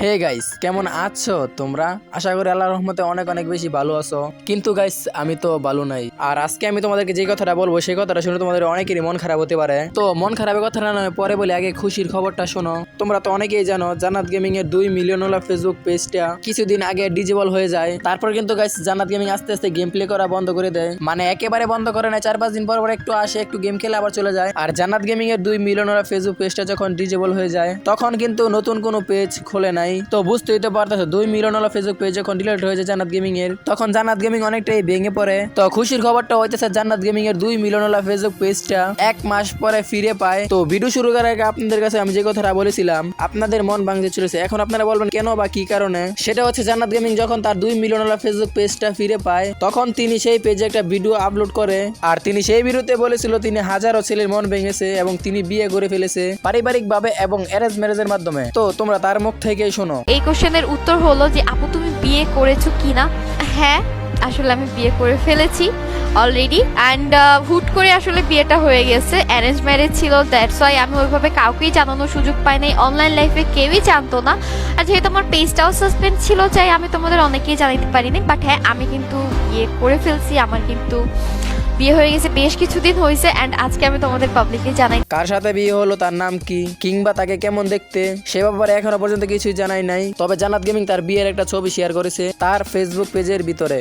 Hey guys কেমন আছো তোমরা? আশা করি আল্লাহর রহমতে অনেক অনেক বেশি ভালো আছো। কিন্তু গাইস আমি তো ভালো নাই। আর আজকে আমি তোমাদেরকে যে কথাটা বলব, সেই কথাটা শুনে তোমাদের অনেকেরই মন খারাপ হতে পারে। তো মন খারাপের কথাটা নয় পরে বলে, আগে খুশির খবরটা শোনো। তোমরা তো অনেকেই জানো, জান্নাত গেমিং এর দুই মিলিয়ন ওলা ফেসবুক পেজটা কিছুদিন আগে ডিজেবল হয়ে যায়। তারপর কিন্তু গাইস জান্নাত গেমিং আস্তে আস্তে গেম প্লে করা বন্ধ করে দেয়। মানে একেবারে বন্ধ করে না চার পাঁচ দিন পর পর একটু আসে, একটু গেম খেলে আবার চলে যায়। আর জান্নাত গেমিং এর দুই মিলিয়ন হলো ফেসবুক পেজটা যখন ডিজেবল হয়ে যায়, তখন কিন্তু নতুন কোনো পেজ খোলে নাই। তো বুঝতেই তো পারতেছো, দুই মিলিয়ন হলো ফেসবুক পেজ যখন ডিলিট হয়ে যায় জান্নাত গেমিং এর। তখন জান্নাত গেমিং অনেকটাই ভেঙে পড়ে। তো খুশির খবরটা হইতেছে জান্নাত গেমিং এর দুই মিলিয়ন হলো ফেসবুক পেজটা এক মাস পরে ফিরে পায়। তো ভিডিও শুরু করার আগে আপনাদের কাছে আমি যে কথাটা বলেছিলাম, আপনাদের মন ভাঙতে চলেছে। এখন আপনারা বলবেন, কেন বা কি কারণে? সেটা হচ্ছে জান্নাত গেমিং যখন তার দুই মিলিয়ন হলো ফেসবুক পেজটা ফিরে পায়, তখন তিনি সেই পেজে একটা ভিডিও আপলোড করে। আর তিনি সেই ভিডিওতে বলেছিল, তিনি হাজারো ছেলের মন ভেঙেছে এবং তিনি বিয়ে করে ফেলেছে পারিবারিক ভাবে এবং অ্যারেঞ্জ ম্যারেজের মাধ্যমে। তো তোমরা তার মুখ থেকেই শোনো। এই কোশ্চেনের উত্তর হলো যে আপু তুমি বিয়ে করেছ কিনা? হ্যাঁ। আসলে আমি বিয়ে করে ফেলেছি অলরেডি অ্যান্ড হুট করে আসলে বিয়েটা হয়ে গেছে। অ্যারেঞ্জ ম্যারেজ ছিল দ্যাটস ওয়াই আমি ওইভাবে কাউকেই জানানোর সুযোগ পাই নাই। অনলাইন লাইফে কেউই জানতো না। আর যেহেতু আমার পেজটাও সাসপেন্ড ছিল চাই আমি তোমাদের অনেকেই জানাতে পারিনি বাট হ্যাঁ আমি কিন্তু বিয়ে করে ফেলছি আমার কিন্তু বিয়ে হয়ে গেছে, বেশ কিছুদিন হয়েছে অ্যান্ড আজকে আমি তোমাদের পাবলিকলি জানাই। কার সাথে বিয়ে হলো, তার নাম কি, কিংবা তাকে কেমন দেখতে, সে ব্যাপারে এখনও পর্যন্ত কিছুই জানাই নাই। তবে জান্নাত গেমিং তার বিয়ের একটা ছবি শেয়ার করেছে, তার ফেসবুক পেজের ভিতরে।